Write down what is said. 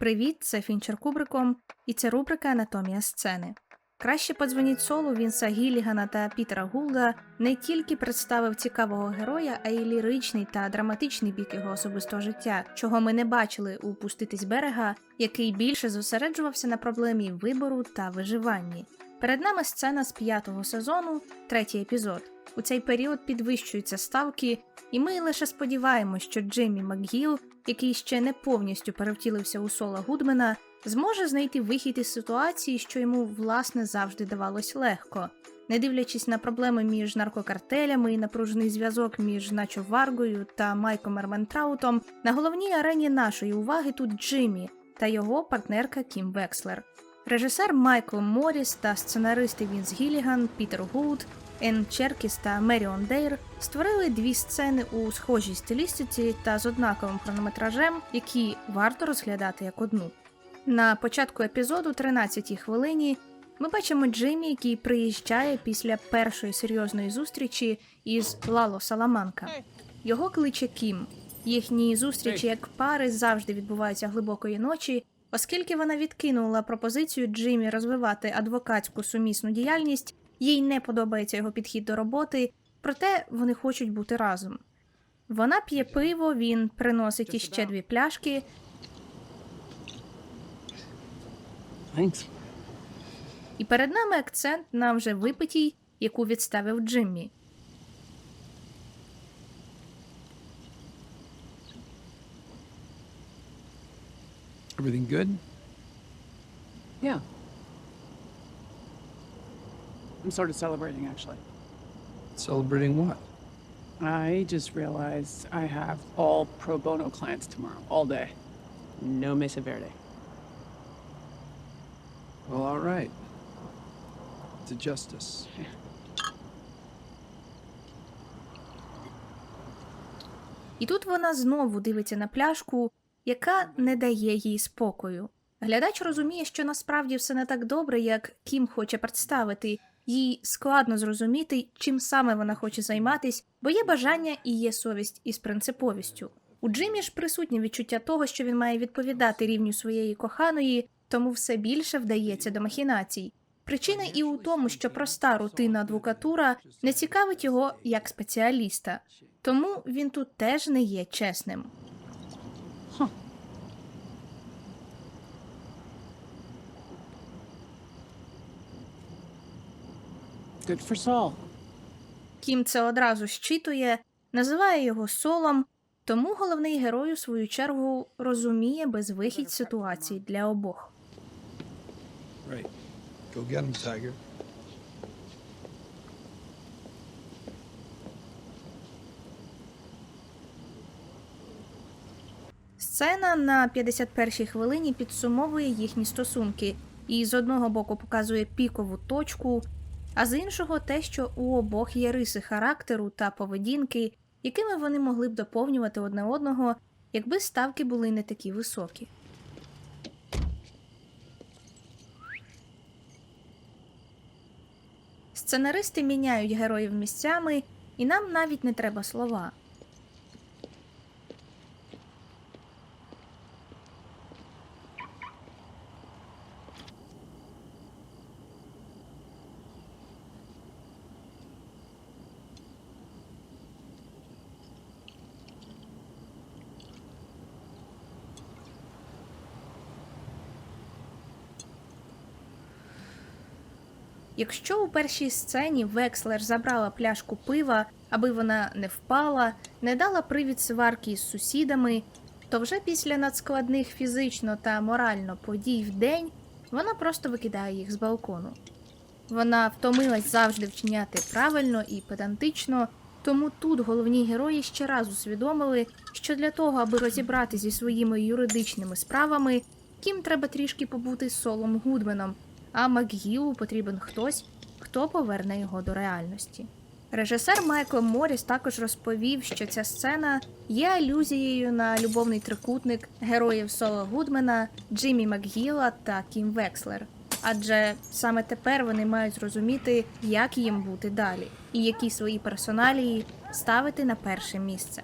Привіт, це Фінчер Кубриком, і це рубрика Анатомія сцени. Краще подзвоніть солу Вінса Гіллігана та Пітера Гулда не тільки представив цікавого героя, а й ліричний та драматичний бік його особистого життя, чого ми не бачили у «Пуститись берега, який більше зосереджувався на проблемі вибору та виживанні. Перед нами сцена з п'ятого сезону, третій епізод. У цей період підвищуються ставки, і ми лише сподіваємось, що Джиммі МакГіл, який ще не повністю перевтілився у Сола Гудмена, зможе знайти вихід із ситуації, що йому власне завжди давалось легко. Не дивлячись на проблеми між наркокартелями і напружений зв'язок між Начо Варгою та Майком Ерментраутом, на головній арені нашої уваги тут Джиммі та його партнерка Кім Векслер. Режисер Майкл Моріс та сценаристи Вінс Гілліган, Пітер Гуд, Енн Черкіс та Меріон Дейр створили дві сцени у схожій стилістиці та з однаковим хронометражем, які варто розглядати як одну. На початку епізоду, 13-й хвилині, ми бачимо Джиммі, який приїжджає після першої серйозної зустрічі із Лало Саламанка. Його кличе Кім. Їхні зустрічі як пари завжди відбуваються глибокої ночі, оскільки вона відкинула пропозицію Джиммі розвивати адвокатську сумісну діяльність, їй не подобається його підхід до роботи, проте вони хочуть бути разом. Вона п'є пиво, він приносить іще дві пляшки, Thanks. і перед нами акцент на вже випитій, яку відставив Джиммі. Everything good? Yeah. I'm sort of celebrating, actually. Celebrating what? I just realized I have all pro bono clients tomorrow, all day. No Mesa Verde. Well, all right. To justice. І тут вона знову дивиться на пляшку, яка не дає їй спокою. Глядач розуміє, що насправді все не так добре, як Кім хоче представити. Їй складно зрозуміти, чим саме вона хоче займатись, бо є бажання і є совість із принциповістю. У Джимі ж присутнє відчуття того, що він має відповідати рівню своєї коханої, тому все більше вдається до махінацій. Причина і у тому, що проста рутинна адвокатура не цікавить його як спеціаліста, тому він тут теж не є чесним. Good for Saul. Кім це одразу щитує, називає його солом, тому головний герой у свою чергу розуміє безвихідь ситуації для обох. Right. Go get him, Tiger. Сцена на 51-й хвилині підсумовує їхні стосунки і з одного боку показує пікову точку, а з іншого те, що у обох є риси характеру та поведінки, якими вони могли б доповнювати одне одного, якби ставки були не такі високі. Сценаристи міняють героїв місцями, і нам навіть не треба слова. Якщо у першій сцені Векслер забрала пляшку пива, аби вона не впала, не дала привід сварки із сусідами, то вже після надскладних фізично та морально подій в день вона просто викидає їх з балкону. Вона втомилась завжди вчиняти правильно і педантично, тому тут головні герої ще раз усвідомили, що для того, аби розібрати зі своїми юридичними справами, Кім треба трішки побути Солом Гудменом, а Макгілу потрібен хтось, хто поверне його до реальності. Режисер Майкл Моріс також розповів, що ця сцена є алюзією на любовний трикутник героїв Сола Гудмена, Джиммі Макгіла та Кім Векслер. Адже саме тепер вони мають зрозуміти, як їм бути далі, і які свої персоналії ставити на перше місце.